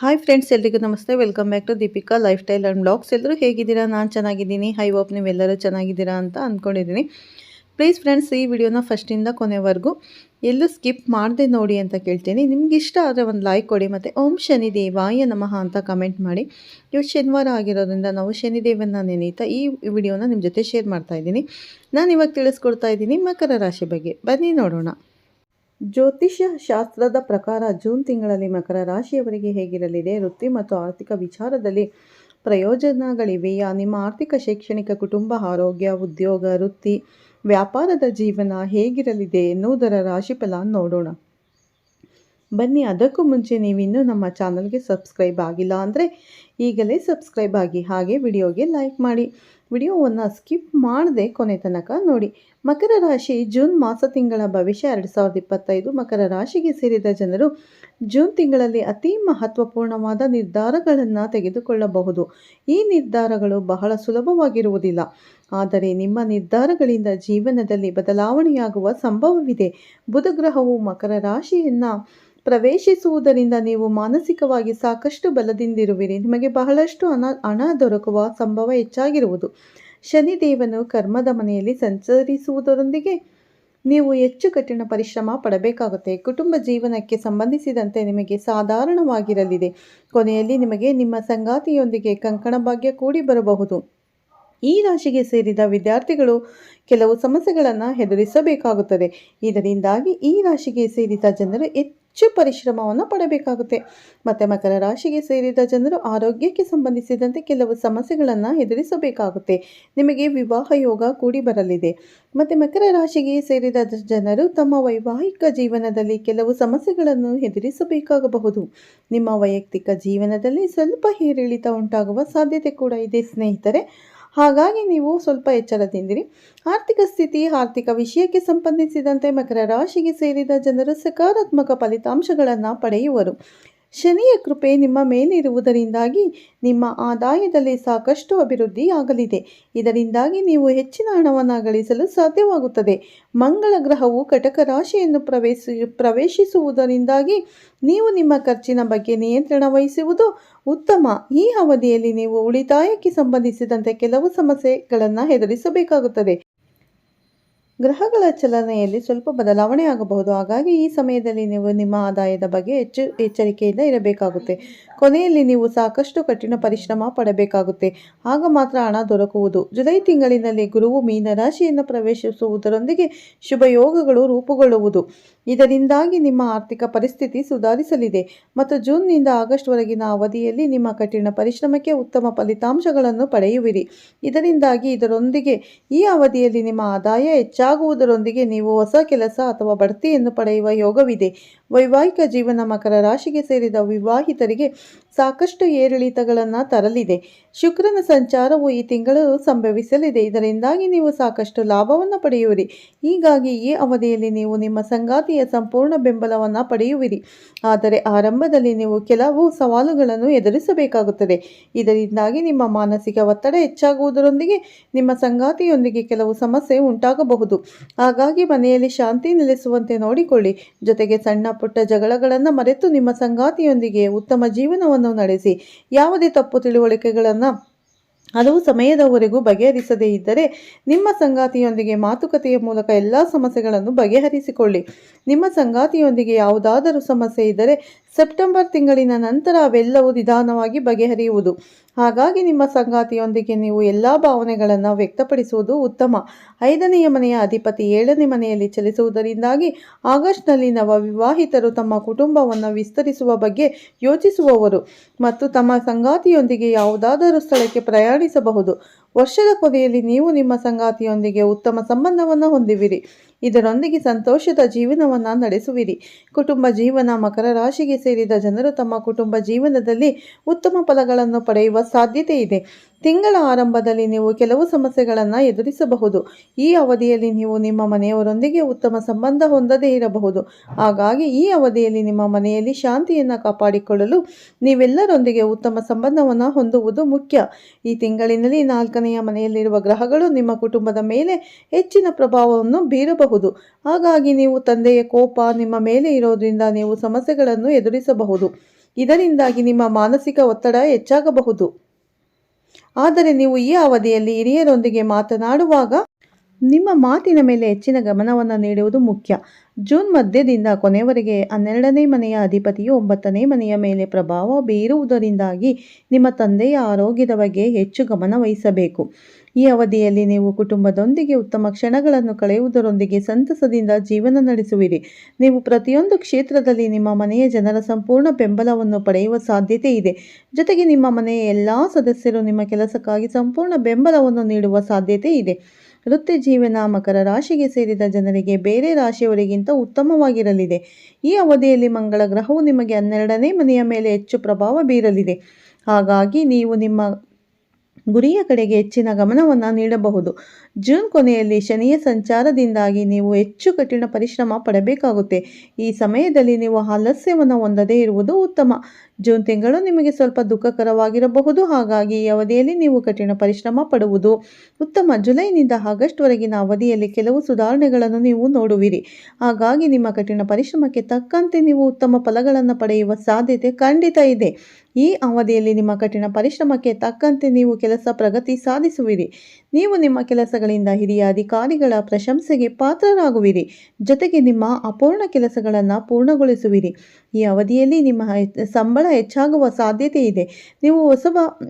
Hi friends ಎಲ್ರಿಗೂ ನಮಸ್ತೆ. Welcome back to Deepika lifestyle and blogs ಎಲ್ಲರೂ ಹೇಗಿದ್ದೀರಾ? ನಾನು ಚೆನ್ನಾಗಿದ್ದೀನಿ. ಹೈ ಹೋಪ್ ನೀವೆಲ್ಲರೂ ಚೆನ್ನಾಗಿದ್ದೀರಾ ಅಂತ ಅಂದ್ಕೊಂಡಿದ್ದೀನಿ ಪ್ಲೀಸ್ ಫ್ರೆಂಡ್ಸ್ ಈ ವಿಡಿಯೋನ ಫಸ್ಟಿಂದ ಕೊನೆವರೆಗೂ ಎಲ್ಲೂ ಸ್ಕಿಪ್ ಮಾಡದೆ ನೋಡಿ ಅಂತ ಕೇಳ್ತೀನಿ. ನಿಮ್ಗೆ ಇಷ್ಟ ಆದರೆ ಒಂದು ಲೈಕ್ ಕೊಡಿ ಮತ್ತು ಓಂ ಶನಿದೇವಾಯ ನಮಃ ಅಂತ ಕಮೆಂಟ್ ಮಾಡಿ. ಇವತ್ತು ಶನಿವಾರ ಆಗಿರೋದ್ರಿಂದ ನಾವು ಶನಿದೇವನ ನೆನೀತಾ ಈ ವಿಡಿಯೋನ ನಿಮ್ಮ ಜೊತೆ ಶೇರ್ ಮಾಡ್ತಾ ಇದ್ದೀನಿ. ನಾನು ಇವಾಗ ತಿಳಿಸ್ಕೊಡ್ತಾ ಇದ್ದೀನಿ ಮಕರ ರಾಶಿ ಬಗ್ಗೆ. ಬನ್ನಿ ನೋಡೋಣ. ಜ್ಯೋತಿಷ್ಯ ಶಾಸ್ತ್ರದ ಪ್ರಕಾರ ಜೂನ್ ತಿಂಗಳಲ್ಲಿ ಮಕರ ರಾಶಿಯವರಿಗೆ ಹೇಗಿರಲಿದೆ? ವೃತ್ತಿ ಮತ್ತು ಆರ್ಥಿಕ ವಿಚಾರದಲ್ಲಿ ಪ್ರಯೋಜನಗಳಿವೆಯಾ? ನಿಮ್ಮ ಆರ್ಥಿಕ, ಶೈಕ್ಷಣಿಕ, ಕುಟುಂಬ, ಆರೋಗ್ಯ, ಉದ್ಯೋಗ, ವೃತ್ತಿ, ವ್ಯಾಪಾರದ ಜೀವನ ಹೇಗಿರಲಿದೆ ಎನ್ನುವುದರ ರಾಶಿಫಲ ನೋಡೋಣ. ಬನ್ನಿ, ಅದಕ್ಕೂ ಮುಂಚೆ ನೀವಿನ್ನೂ ನಮ್ಮ ಚಾನಲ್ಗೆ ಸಬ್ಸ್ಕ್ರೈಬ್ ಆಗಿಲ್ಲ ಅಂದರೆ ಈಗಲೇ ಸಬ್ಸ್ಕ್ರೈಬ್ ಆಗಿ ಹಾಗೆ ವಿಡಿಯೋಗೆ ಲೈಕ್ ಮಾಡಿ. ವಿಡಿಯೋವನ್ನು ಸ್ಕಿಪ್ ಮಾಡದೆ ಕೊನೆ ತನಕ ನೋಡಿ. ಮಕರ ರಾಶಿ ಜೂನ್ ಮಾಸ ತಿಂಗಳ ಭವಿಷ್ಯ ಎರಡು ಸಾವಿರದ ಇಪ್ಪತ್ತೈದು ಮಕರ ರಾಶಿಗೆ ಸೇರಿದ ಜನರು ಜೂನ್ ತಿಂಗಳಲ್ಲಿ ಅತಿ ಮಹತ್ವಪೂರ್ಣವಾದ ನಿರ್ಧಾರಗಳನ್ನು ತೆಗೆದುಕೊಳ್ಳಬಹುದು. ಈ ನಿರ್ಧಾರಗಳು ಬಹಳ ಸುಲಭವಾಗಿರುವುದಿಲ್ಲ. ಆದರೆ ನಿಮ್ಮ ನಿರ್ಧಾರಗಳಿಂದ ಜೀವನದಲ್ಲಿ ಬದಲಾವಣೆಯಾಗುವ ಸಂಭವವಿದೆ. ಬುಧಗ್ರಹವು ಮಕರ ರಾಶಿಯನ್ನು ಪ್ರವೇಶಿಸುವುದರಿಂದ ನೀವು ಮಾನಸಿಕವಾಗಿ ಸಾಕಷ್ಟು ಬಲದಿಂದಿರುವಿರಿ. ನಿಮಗೆ ಬಹಳಷ್ಟು ಹಣ ಹಣ ದೊರಕುವ ಸಂಭವ ಹೆಚ್ಚಾಗಿರುವುದು. ಶನಿದೇವನು ಕರ್ಮದ ಮನೆಯಲ್ಲಿ ಸಂಚರಿಸುವುದರೊಂದಿಗೆ ನೀವು ಹೆಚ್ಚು ಕಠಿಣ ಪರಿಶ್ರಮ ಪಡಬೇಕಾಗುತ್ತೆ. ಕುಟುಂಬ ಜೀವನಕ್ಕೆ ಸಂಬಂಧಿಸಿದಂತೆ ನಿಮಗೆ ಸಾಧಾರಣವಾಗಿರಲಿದೆ. ಕೊನೆಯಲ್ಲಿ ನಿಮಗೆ ನಿಮ್ಮ ಸಂಗಾತಿಯೊಂದಿಗೆ ಕಂಕಣ ಭಾಗ್ಯ ಕೂಡಿ ಬರಬಹುದು. ಈ ರಾಶಿಗೆ ಸೇರಿದ ವಿದ್ಯಾರ್ಥಿಗಳು ಕೆಲವು ಸಮಸ್ಯೆಗಳನ್ನು ಎದುರಿಸಬೇಕಾಗುತ್ತದೆ. ಇದರಿಂದಾಗಿ ಈ ರಾಶಿಗೆ ಸೇರಿದ ಜನರು ಹೆಚ್ಚು ಪರಿಶ್ರಮವನ್ನು ಪಡಬೇಕಾಗುತ್ತೆ. ಮತ್ತು ಮಕರ ರಾಶಿಗೆ ಸೇರಿದ ಜನರು ಆರೋಗ್ಯಕ್ಕೆ ಸಂಬಂಧಿಸಿದಂತೆ ಕೆಲವು ಸಮಸ್ಯೆಗಳನ್ನು ಎದುರಿಸಬೇಕಾಗುತ್ತೆ. ನಿಮಗೆ ವಿವಾಹ ಯೋಗ ಕೂಡಿ ಬರಲಿದೆ. ಮತ್ತು ಮಕರ ರಾಶಿಗೆ ಸೇರಿದ ಜನರು ತಮ್ಮ ವೈವಾಹಿಕ ಜೀವನದಲ್ಲಿ ಕೆಲವು ಸಮಸ್ಯೆಗಳನ್ನು ಎದುರಿಸಬೇಕಾಗಬಹುದು. ನಿಮ್ಮ ವೈಯಕ್ತಿಕ ಜೀವನದಲ್ಲಿ ಸ್ವಲ್ಪ ಏರಿಳಿತ ಉಂಟಾಗುವ ಸಾಧ್ಯತೆ ಕೂಡ ಇದೆ ಸ್ನೇಹಿತರೆ. ಹಾಗಾಗಿ ನೀವು ಸ್ವಲ್ಪ ಎಚ್ಚರದಿಂದಿರಿ. ಆರ್ಥಿಕ ಸ್ಥಿತಿ, ಆರ್ಥಿಕ ವಿಷಯಕ್ಕೆ ಸಂಬಂಧಿಸಿದಂತೆ ಮಕರ ರಾಶಿಗೆ ಸೇರಿದ ಜನರು ಸಕಾರಾತ್ಮಕ ಫಲಿತಾಂಶಗಳನ್ನು ಪಡೆಯುವರು. ಶನಿಯ ಕೃಪೆ ನಿಮ್ಮ ಮೇಲಿರುವುದರಿಂದಾಗಿ ನಿಮ್ಮ ಆದಾಯದಲ್ಲಿ ಸಾಕಷ್ಟು ಅಭಿವೃದ್ಧಿಯಾಗಲಿದೆ. ಇದರಿಂದಾಗಿ ನೀವು ಹೆಚ್ಚಿನ ಹಣವನ್ನು ಗಳಿಸಲು ಸಾಧ್ಯವಾಗುತ್ತದೆ. ಮಂಗಳ ಗ್ರಹವು ಕಟಕ ರಾಶಿಯನ್ನು ಪ್ರವೇಶ, ಪ್ರವೇಶಿಸುವುದರಿಂದಾಗಿ ನೀವು ನಿಮ್ಮ ಖರ್ಚಿನ ಬಗ್ಗೆ ನಿಯಂತ್ರಣ ವಹಿಸುವುದು ಉತ್ತಮ. ಈ ಅವಧಿಯಲ್ಲಿ ನೀವು ಉಳಿತಾಯಕ್ಕೆ ಸಂಬಂಧಿಸಿದಂತೆ ಕೆಲವು ಸಮಸ್ಯೆಗಳನ್ನು ಎದುರಿಸಬೇಕಾಗುತ್ತದೆ. ಗ್ರಹಗಳ ಚಲನೆಯಲ್ಲಿ ಸ್ವಲ್ಪ ಬದಲಾವಣೆ ಆಗಬಹುದು. ಹಾಗಾಗಿ ಈ ಸಮಯದಲ್ಲಿ ನೀವು ನಿಮ್ಮ ಆದಾಯದ ಬಗ್ಗೆ ಹೆಚ್ಚು ಎಚ್ಚರಿಕೆಯಿಂದ ಇರಬೇಕಾಗುತ್ತೆ. ಕೊನೆಯಲ್ಲಿ ನೀವು ಸಾಕಷ್ಟು ಕಠಿಣ ಪರಿಶ್ರಮ ಪಡಬೇಕಾಗುತ್ತೆ. ಆಗ ಮಾತ್ರ ಹಣ ದೊರಕುವುದು. ಜುಲೈ ತಿಂಗಳಿನಲ್ಲಿ ಗುರುವು ಮೀನರಾಶಿಯನ್ನು ಪ್ರವೇಶಿಸುವುದರೊಂದಿಗೆ ಶುಭ ಯೋಗಗಳು ರೂಪುಗೊಳ್ಳುವುದು. ಇದರಿಂದಾಗಿ ನಿಮ್ಮ ಆರ್ಥಿಕ ಪರಿಸ್ಥಿತಿ ಸುಧಾರಿಸಲಿದೆ. ಮತ್ತು ಜೂನ್ನಿಂದ ಆಗಸ್ಟ್ವರೆಗಿನ ಅವಧಿಯಲ್ಲಿ ನಿಮ್ಮ ಕಠಿಣ ಪರಿಶ್ರಮಕ್ಕೆ ಉತ್ತಮ ಫಲಿತಾಂಶಗಳನ್ನು ಪಡೆಯುವಿರಿ. ಇದರಿಂದಾಗಿ ಇದರೊಂದಿಗೆ ಈ ಅವಧಿಯಲ್ಲಿ ನಿಮ್ಮ ಆದಾಯ ಹೆಚ್ಚಾಗುವುದರೊಂದಿಗೆ ನೀವು ಹೊಸ ಕೆಲಸ ಅಥವಾ ಬಡ್ತಿಯನ್ನು ಪಡೆಯುವ ಯೋಗವಿದೆ. ವೈವಾಹಿಕ ಜೀವನ ಮಕರ ರಾಶಿಗೆ ಸೇರಿದ ವಿವಾಹಿತರಿಗೆ ಸಾಕಷ್ಟು ಏರಿಳಿತಗಳನ್ನು ತರಲಿದೆ. ಶುಕ್ರನ ಸಂಚಾರವು ಈ ತಿಂಗಳು ಸಂಭವಿಸಲಿದೆ. ಇದರಿಂದಾಗಿ ನೀವು ಸಾಕಷ್ಟು ಲಾಭವನ್ನು ಪಡೆಯುವಿರಿ. ಹೀಗಾಗಿ ಈ ಅವಧಿಯಲ್ಲಿ ನೀವು ನಿಮ್ಮ ಸಂಗಾತಿಯ ಸಂಪೂರ್ಣ ಬೆಂಬಲವನ್ನು ಪಡೆಯುವಿರಿ. ಆದರೆ ಆರಂಭದಲ್ಲಿ ನೀವು ಕೆಲವು ಸವಾಲುಗಳನ್ನು ಎದುರಿಸಬೇಕಾಗುತ್ತದೆ. ಇದರಿಂದಾಗಿ ನಿಮ್ಮ ಮಾನಸಿಕ ಒತ್ತಡ ಹೆಚ್ಚಾಗುವುದರೊಂದಿಗೆ ನಿಮ್ಮ ಸಂಗಾತಿಯೊಂದಿಗೆ ಕೆಲವು ಸಮಸ್ಯೆ ಉಂಟಾಗಬಹುದು. ಹಾಗಾಗಿ ಮನೆಯಲ್ಲಿ ಶಾಂತಿ ನೆಲೆಸುವಂತೆ ನೋಡಿಕೊಳ್ಳಿ. ಜೊತೆಗೆ ಸಣ್ಣ ಪುಟ್ಟ ಜಗಳಗಳನ್ನು ಮರೆತು ನಿಮ್ಮ ಸಂಗಾತಿಯೊಂದಿಗೆ ಉತ್ತಮ ಜೀವನವನ್ನು ನಡೆಸಿ. ಯಾವುದೇ ತಪ್ಪು ತಿಳುವಳಿಕೆಗಳನ್ನು ಹಲವು ಸಮಯದವರೆಗೂ ಬಗೆಹರಿಸದೇ ಇದ್ದರೆ ನಿಮ್ಮ ಸಂಗಾತಿಯೊಂದಿಗೆ ಮಾತುಕತೆಯ ಮೂಲಕ ಎಲ್ಲ ಸಮಸ್ಯೆಗಳನ್ನು ಬಗೆಹರಿಸಿಕೊಳ್ಳಿ. ನಿಮ್ಮ ಸಂಗಾತಿಯೊಂದಿಗೆ ಯಾವುದಾದರೂ ಸಮಸ್ಯೆ ಇದ್ದರೆ ಸೆಪ್ಟೆಂಬರ್ ತಿಂಗಳಿನ ನಂತರ ಅವೆಲ್ಲವೂ ನಿಧಾನವಾಗಿ ಬಗೆಹರಿಯುವುದು. ಹಾಗಾಗಿ ನಿಮ್ಮ ಸಂಗಾತಿಯೊಂದಿಗೆ ನೀವು ಎಲ್ಲ ಭಾವನೆಗಳನ್ನು ವ್ಯಕ್ತಪಡಿಸುವುದು ಉತ್ತಮ. ಐದನೆಯ ಮನೆಯ ಅಧಿಪತಿ ಏಳನೇ ಮನೆಯಲ್ಲಿ ಚಲಿಸುವುದರಿಂದಾಗಿ ಆಗಸ್ಟ್ನಲ್ಲಿ ನವ ವಿವಾಹಿತರು ತಮ್ಮ ಕುಟುಂಬವನ್ನು ವಿಸ್ತರಿಸುವ ಬಗ್ಗೆ ಯೋಚಿಸುವವರು ಮತ್ತು ತಮ್ಮ ಸಂಗಾತಿಯೊಂದಿಗೆ ಯಾವುದಾದರೂ ಸ್ಥಳಕ್ಕೆ ಪ್ರಯಾಣಿಸಬಹುದು. ವರ್ಷದ ಕೊನೆಯಲ್ಲಿ ನೀವು ನಿಮ್ಮ ಸಂಗಾತಿಯೊಂದಿಗೆ ಉತ್ತಮ ಸಂಬಂಧವನ್ನು ಹೊಂದಿವಿರಿ. ಇದರೊಂದಿಗೆ ಸಂತೋಷದ ಜೀವನವನ್ನು ನಡೆಸುವಿರಿ. ಕುಟುಂಬ ಜೀವನ ಮಕರ ರಾಶಿಗೆ ಸೇರಿದ ಜನರು ತಮ್ಮ ಕುಟುಂಬ ಜೀವನದಲ್ಲಿ ಉತ್ತಮ ಫಲಗಳನ್ನು ಪಡೆಯುವ ಸಾಧ್ಯತೆ ಇದೆ. ತಿಂಗಳ ಆರಂಭದಲ್ಲಿ ನೀವು ಕೆಲವು ಸಮಸ್ಯೆಗಳನ್ನು ಎದುರಿಸಬಹುದು. ಈ ಅವಧಿಯಲ್ಲಿ ನೀವು ನಿಮ್ಮ ಮನೆಯವರೊಂದಿಗೆ ಉತ್ತಮ ಸಂಬಂಧ ಹೊಂದದೇ ಇರಬಹುದು. ಹಾಗಾಗಿ ಈ ಅವಧಿಯಲ್ಲಿ ನಿಮ್ಮ ಮನೆಯಲ್ಲಿ ಶಾಂತಿಯನ್ನು ಕಾಪಾಡಿಕೊಳ್ಳಲು ನೀವೆಲ್ಲರೊಂದಿಗೆ ಉತ್ತಮ ಸಂಬಂಧವನ್ನು ಹೊಂದುವುದು ಮುಖ್ಯ. ಈ ತಿಂಗಳಿನಲ್ಲಿ ನಾಲ್ಕನೆಯ ಮನೆಯಲ್ಲಿರುವ ಗ್ರಹಗಳು ನಿಮ್ಮ ಕುಟುಂಬದ ಮೇಲೆ ಹೆಚ್ಚಿನ ಪ್ರಭಾವವನ್ನು ಬೀರಬಹುದು. ಹಾಗಾಗಿ ನೀವು ತಂದೆಯ ಕೋಪ ನಿಮ್ಮ ಮೇಲೆ ಇರೋದ್ರಿಂದ ನೀವು ಸಮಸ್ಯೆಗಳನ್ನು ಎದುರಿಸಬಹುದು. ಇದರಿಂದಾಗಿ ನಿಮ್ಮ ಮಾನಸಿಕ ಒತ್ತಡ ಹೆಚ್ಚಾಗಬಹುದು. ಆದರೆ ನೀವು ಈ ಅವಧಿಯಲ್ಲಿ ಹಿರಿಯರೊಂದಿಗೆ ಮಾತನಾಡುವಾಗ ನಿಮ್ಮ ಮಾತಿನ ಮೇಲೆ ಹೆಚ್ಚಿನ ಗಮನವನ್ನು ನೀಡುವುದು ಮುಖ್ಯ. ಜೂನ್ ಮಧ್ಯದಿಂದ ಕೊನೆಯವರೆಗೆ ಹನ್ನೆರಡನೇ ಮನೆಯ ಅಧಿಪತಿಯು ಒಂಬತ್ತನೇ ಮನೆಯ ಮೇಲೆ ಪ್ರಭಾವ ಬೀರುವುದರಿಂದಾಗಿ ನಿಮ್ಮ ತಂದೆಯ ಆರೋಗ್ಯದ ಬಗ್ಗೆ ಹೆಚ್ಚು ಗಮನ ವಹಿಸಬೇಕು. ಈ ಅವಧಿಯಲ್ಲಿ ನೀವು ಕುಟುಂಬದೊಂದಿಗೆ ಉತ್ತಮ ಕ್ಷಣಗಳನ್ನು ಕಳೆಯುವುದರೊಂದಿಗೆ ಸಂತಸದಿಂದ ಜೀವನ ನಡೆಸುವಿರಿ. ನೀವು ಪ್ರತಿಯೊಂದು ಕ್ಷೇತ್ರದಲ್ಲಿ ನಿಮ್ಮ ಮನೆಯ ಜನರ ಸಂಪೂರ್ಣ ಬೆಂಬಲವನ್ನು ಪಡೆಯುವ ಸಾಧ್ಯತೆ ಇದೆ. ಜೊತೆಗೆ ನಿಮ್ಮ ಮನೆಯ ಎಲ್ಲ ಸದಸ್ಯರು ನಿಮ್ಮ ಕೆಲಸಕ್ಕಾಗಿ ಸಂಪೂರ್ಣ ಬೆಂಬಲವನ್ನು ನೀಡುವ ಸಾಧ್ಯತೆ ಇದೆ. ವೃತ್ತಿ ಜೀವನ ಮಕರ ರಾಶಿಗೆ ಸೇರಿದ ಜನರಿಗೆ ಬೇರೆ ರಾಶಿಯವರಿಗಿಂತ ಉತ್ತಮವಾಗಿರಲಿದೆ. ಈ ಅವಧಿಯಲ್ಲಿ ಮಂಗಳ ಗ್ರಹವು ನಿಮಗೆ ಹನ್ನೆರಡನೇ ಮನೆಯ ಮೇಲೆ ಹೆಚ್ಚು ಪ್ರಭಾವ ಬೀರಲಿದೆ. ಹಾಗಾಗಿ ನೀವು ನಿಮ್ಮ ಗುರಿಯ ಕಡೆಗೆ ಹೆಚ್ಚಿನ ಗಮನವನ್ನು ನೀಡಬಹುದು. ಜೂನ್ ಕೊನೆಯಲ್ಲಿ ಶನಿಯ ಸಂಚಾರದಿಂದಾಗಿ ನೀವು ಹೆಚ್ಚು ಕಠಿಣ ಪರಿಶ್ರಮ ಪಡಬೇಕಾಗುತ್ತೆ. ಈ ಸಮಯದಲ್ಲಿ ನೀವು ಆಲಸ್ಯವನ್ನು ಹೊಂದದೇ ಇರುವುದು ಉತ್ತಮ. ಜೂನ್ ತಿಂಗಳು ನಿಮಗೆ ಸ್ವಲ್ಪ ದುಃಖಕರವಾಗಿರಬಹುದು. ಹಾಗಾಗಿ ಈ ಅವಧಿಯಲ್ಲಿ ನೀವು ಕಠಿಣ ಪರಿಶ್ರಮ ಪಡುವುದು ಉತ್ತಮ. ಜುಲೈನಿಂದ ಆಗಸ್ಟ್ವರೆಗಿನ ಅವಧಿಯಲ್ಲಿ ಕೆಲವು ಸುಧಾರಣೆಗಳನ್ನು ನೀವು ನೋಡುವಿರಿ. ಹಾಗಾಗಿ ನಿಮ್ಮ ಕಠಿಣ ಪರಿಶ್ರಮಕ್ಕೆ ತಕ್ಕಂತೆ ನೀವು ಉತ್ತಮ ಫಲಗಳನ್ನು ಪಡೆಯುವ ಸಾಧ್ಯತೆ ಖಂಡಿತ ಇದೆ. ಈ ಅವಧಿಯಲ್ಲಿ ನಿಮ್ಮ ಕಠಿಣ ಪರಿಶ್ರಮಕ್ಕೆ ತಕ್ಕಂತೆ ನೀವು ಕೆಲಸ ಪ್ರಗತಿ ಸಾಧಿಸುವಿರಿ. ನೀವು ನಿಮ್ಮ ಕೆಲಸಗಳಿಂದ ಹಿರಿಯ ಅಧಿಕಾರಿಗಳ ಪ್ರಶಂಸೆಗೆ ಪಾತ್ರರಾಗುವಿರಿ. ಜೊತೆಗೆ ನಿಮ್ಮ ಅಪೂರ್ಣ ಕೆಲಸಗಳನ್ನು ಪೂರ್ಣಗೊಳಿಸುವಿರಿ. ಈ ಅವಧಿಯಲ್ಲಿ ನಿಮ್ಮ ಸಂಬಳ ಹೆಚ್ಚಾಗುವ ಸಾಧ್ಯತೆ ಇದೆ. ನೀವು ಹೊಸ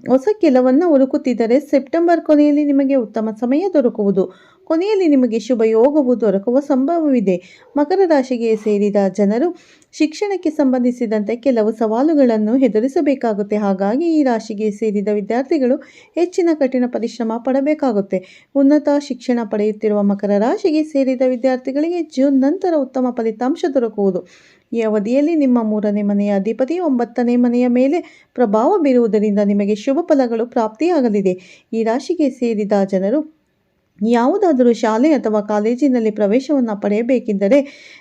ಹೊಸ ಕೆಲವನ್ನು ಹುಡುಕುತ್ತಿದ್ದರೆ ಸೆಪ್ಟೆಂಬರ್ ಕೊನೆಯಲ್ಲಿ ನಿಮಗೆ ಉತ್ತಮ ಸಮಯ ದೊರಕುವುದು. ಕೊನೆಯಲ್ಲಿ ನಿಮಗೆ ಶುಭ ಯೋಗವು ದೊರಕುವ ಸಂಭವವಿದೆ. ಮಕರ ರಾಶಿಗೆ ಸೇರಿದ ಜನರು ಶಿಕ್ಷಣಕ್ಕೆ ಸಂಬಂಧಿಸಿದಂತೆ ಕೆಲವು ಸವಾಲುಗಳನ್ನು ಎದುರಿಸಬೇಕಾಗುತ್ತೆ. ಹಾಗಾಗಿ ಈ ರಾಶಿಗೆ ಸೇರಿದ ವಿದ್ಯಾರ್ಥಿಗಳು ಹೆಚ್ಚಿನ ಕಠಿಣ ಪರಿಶ್ರಮ ಪಡಬೇಕಾಗುತ್ತೆ. ಉನ್ನತ ಶಿಕ್ಷಣ ಪಡೆಯುತ್ತಿರುವ ಮಕರ ರಾಶಿಗೆ ಸೇರಿದ ವಿದ್ಯಾರ್ಥಿಗಳಿಗೆ ಜೂನ್ ನಂತರ ಉತ್ತಮ ಫಲಿತಾಂಶ ದೊರಕುವುದು. ಈ ಅವಧಿಯಲ್ಲಿ ನಿಮ್ಮ ಮೂರನೇ ಮನೆಯ ಅಧಿಪತಿ ಒಂಬತ್ತನೇ ಮನೆಯ ಮೇಲೆ ಪ್ರಭಾವ ಬೀರುವುದರಿಂದ ನಿಮಗೆ ಶುಭ ಫಲಗಳು ಪ್ರಾಪ್ತಿಯಾಗಲಿದೆ. ಈ ರಾಶಿಗೆ ಸೇರಿದ ಜನರು ಯಾವುದಾದರೂ ಶಾಲೆ ಅಥವಾ ಕಾಲೇಜಿನಲ್ಲಿ ಪ್ರವೇಶವನ್ನು ಪಡೆಯಬೇಕೆಂದರೆ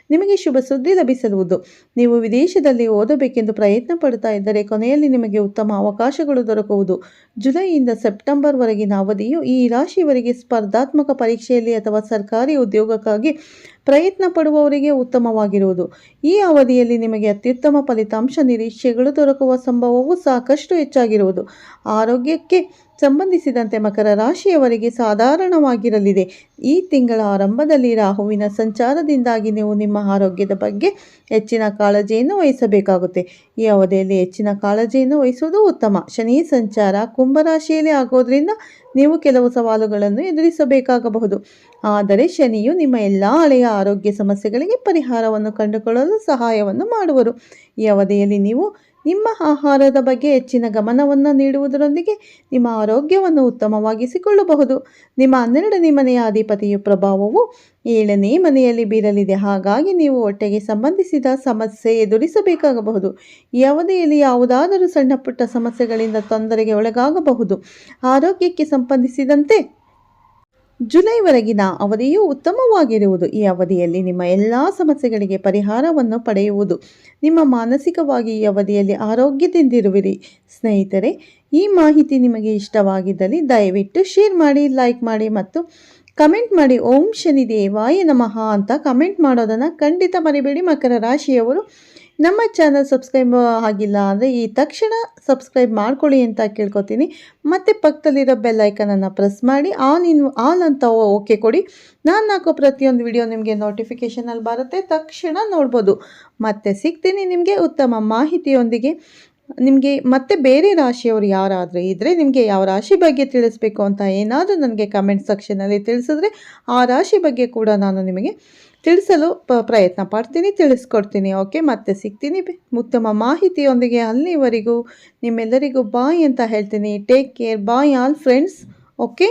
ನಿಮಗೆ ಶುಭ ಸುದ್ದಿ ಲಭಿಸಿರುವುದು ನೀವು ವಿದೇಶದಲ್ಲಿ ಓದಬೇಕೆಂದು ಪ್ರಯತ್ನ ಪಡ್ತಾ ಇದ್ದರೆ ಕೊನೆಯಲ್ಲಿ ನಿಮಗೆ ಉತ್ತಮ ಅವಕಾಶಗಳು ದೊರಕುವುದು. ಜುಲೈಯಿಂದ ಸೆಪ್ಟೆಂಬರ್ವರೆಗಿನ ಅವಧಿಯು ಈ ರಾಶಿಯವರಿಗೆ ಸ್ಪರ್ಧಾತ್ಮಕ ಪರೀಕ್ಷೆಯಲ್ಲಿ ಅಥವಾ ಸರ್ಕಾರಿ ಉದ್ಯೋಗಕ್ಕಾಗಿ ಪ್ರಯತ್ನ ಪಡುವವರಿಗೆ ಉತ್ತಮವಾಗಿರುವುದು. ಈ ಅವಧಿಯಲ್ಲಿ ನಿಮಗೆ ಅತ್ಯುತ್ತಮ ಫಲಿತಾಂಶ ನಿರೀಕ್ಷೆಗಳು ದೊರಕುವ ಸಂಭವವು ಸಾಕಷ್ಟು ಹೆಚ್ಚಾಗಿರುವುದು. ಆರೋಗ್ಯಕ್ಕೆ ಸಂಬಂಧಿಸಿದಂತೆ ಮಕರ ರಾಶಿಯವರಿಗೆ ಸಾಧಾರಣವಾಗಿರಲಿದೆ. ಈ ತಿಂಗಳ ಆರಂಭದಲ್ಲಿ ರಾಹುವಿನ ಸಂಚಾರದಿಂದಾಗಿ ನೀವು ನಿಮ್ಮ ಆರೋಗ್ಯದ ಬಗ್ಗೆ ಹೆಚ್ಚಿನ ಕಾಳಜಿಯನ್ನು ವಹಿಸಬೇಕಾಗುತ್ತೆ. ಈ ಅವಧಿಯಲ್ಲಿ ಹೆಚ್ಚಿನ ಕಾಳಜಿಯನ್ನು ವಹಿಸುವುದು ಉತ್ತಮ. ಶನಿ ಸಂಚಾರ ಕುಂಭರಾಶಿಯಲ್ಲಿ ಆಗೋದ್ರಿಂದ ನೀವು ಕೆಲವು ಸವಾಲುಗಳನ್ನು ಎದುರಿಸಬೇಕಾಗಬಹುದು. ಆದರೆ ಶನಿಯು ನಿಮ್ಮ ಎಲ್ಲ ಹಳೆಯ ಆರೋಗ್ಯ ಸಮಸ್ಯೆಗಳಿಗೆ ಪರಿಹಾರವನ್ನು ಕಂಡುಕೊಳ್ಳಲು ಸಹಾಯವನ್ನು ಮಾಡುವರು. ಈ ಅವಧಿಯಲ್ಲಿ ನೀವು ನಿಮ್ಮ ಆಹಾರದ ಬಗ್ಗೆ ಹೆಚ್ಚಿನ ಗಮನವನ್ನು ನೀಡುವುದರೊಂದಿಗೆ ನಿಮ್ಮ ಆರೋಗ್ಯವನ್ನು ಉತ್ತಮವಾಗಿಸಿಕೊಳ್ಳಬಹುದು. ನಿಮ್ಮ ಹನ್ನೆರಡನೇ ಮನೆಯ ಅಧಿಪತಿಯ ಪ್ರಭಾವವು ಏಳನೇ ಮನೆಯಲ್ಲಿ ಬೀರಲಿದೆ. ಹಾಗಾಗಿ ನೀವು ಹೊಟ್ಟೆಗೆ ಸಂಬಂಧಿಸಿದ ಸಮಸ್ಯೆ ಎದುರಿಸಬೇಕಾಗಬಹುದು. ಈ ಅವಧಿಯಲ್ಲಿ ಯಾವುದಾದರೂ ಸಣ್ಣ ಪುಟ್ಟ ಸಮಸ್ಯೆಗಳಿಂದ ತೊಂದರೆಗೆ ಒಳಗಾಗಬಹುದು. ಆರೋಗ್ಯಕ್ಕೆ ಸಂಬಂಧಿಸಿದಂತೆ ಜುಲೈವರೆಗಿನ ಅವಧಿಯು ಉತ್ತಮವಾಗಿರುವುದು. ಈ ಅವಧಿಯಲ್ಲಿ ನಿಮ್ಮ ಎಲ್ಲ ಸಮಸ್ಯೆಗಳಿಗೆ ಪರಿಹಾರವನ್ನು ಪಡೆಯುವುದು. ನಿಮ್ಮ ಮಾನಸಿಕವಾಗಿ ಈ ಅವಧಿಯಲ್ಲಿ ಆರೋಗ್ಯದಿಂದಿರುವಿರಿ. ಸ್ನೇಹಿತರೆ, ಈ ಮಾಹಿತಿ ನಿಮಗೆ ಇಷ್ಟವಾಗಿದ್ದಲ್ಲಿ ದಯವಿಟ್ಟು ಶೇರ್ ಮಾಡಿ, ಲೈಕ್ ಮಾಡಿ ಮತ್ತು ಕಮೆಂಟ್ ಮಾಡಿ. ಓಂ ಶನಿ ದೇವಾಯ ನಮಃ ಅಂತ ಕಮೆಂಟ್ ಮಾಡೋದನ್ನು ಖಂಡಿತ ಮರಿಬೇಡಿ. ಮಕರ ರಾಶಿಯವರು ನಮ್ಮ ಚಾನಲ್ ಸಬ್ಸ್ಕ್ರೈಬ್ ಆಗಿಲ್ಲ ಅಂದರೆ ಈ ತಕ್ಷಣ ಸಬ್ಸ್ಕ್ರೈಬ್ ಮಾಡ್ಕೊಳ್ಳಿ ಅಂತ ಕೇಳ್ಕೊತೀನಿ. ಮತ್ತು ಪಕ್ಕದಲ್ಲಿರೋ ಬೆಲ್ ಐಕನನ್ನು ಪ್ರೆಸ್ ಮಾಡಿ ಆನ್ ಇನ್ ಆಲ್ ಅಂತ ಓಕೆ ಕೊಡಿ. ನಾನು ಹಾಕೋ ಪ್ರತಿಯೊಂದು ವಿಡಿಯೋ ನಿಮಗೆ ನೋಟಿಫಿಕೇಷನಲ್ಲಿ ಬರುತ್ತೆ. ತಕ್ಷಣ ನೋಡ್ಬೋದು. ಮತ್ತೆ ಸಿಗ್ತೀನಿ ನಿಮಗೆ ಉತ್ತಮ ಮಾಹಿತಿಯೊಂದಿಗೆ. ನಿಮಗೆ ಮತ್ತೆ ಬೇರೆ ರಾಶಿಯವರು ಯಾರಾದರೂ ಇದ್ದರೆ ನಿಮಗೆ ಯಾವ ರಾಶಿ ಬಗ್ಗೆ ತಿಳಿಸ್ಬೇಕು ಅಂತ ಏನಾದರೂ ನನಗೆ ಕಮೆಂಟ್ ಸೆಕ್ಷನಲ್ಲಿ ತಿಳಿಸಿದ್ರೆ ಆ ರಾಶಿ ಬಗ್ಗೆ ಕೂಡ ನಾನು ನಿಮಗೆ ತಿಳಿಸಲು ಪ್ರಯತ್ನ ಪಡ್ತೀನಿ, ತಿಳಿಸ್ಕೊಡ್ತೀನಿ, ಓಕೆ? ಮತ್ತೆ ಸಿಗ್ತೀನಿ. ಉತ್ತಮ ಮಾಹಿತಿಯೊಂದಿಗೆ ಅಲ್ಲಿವರೆಗೂ ನಿಮ್ಮೆಲ್ಲರಿಗೂ ಬಾಯ್ ಅಂತ ಹೇಳ್ತೀನಿ. Take care bye all friends okay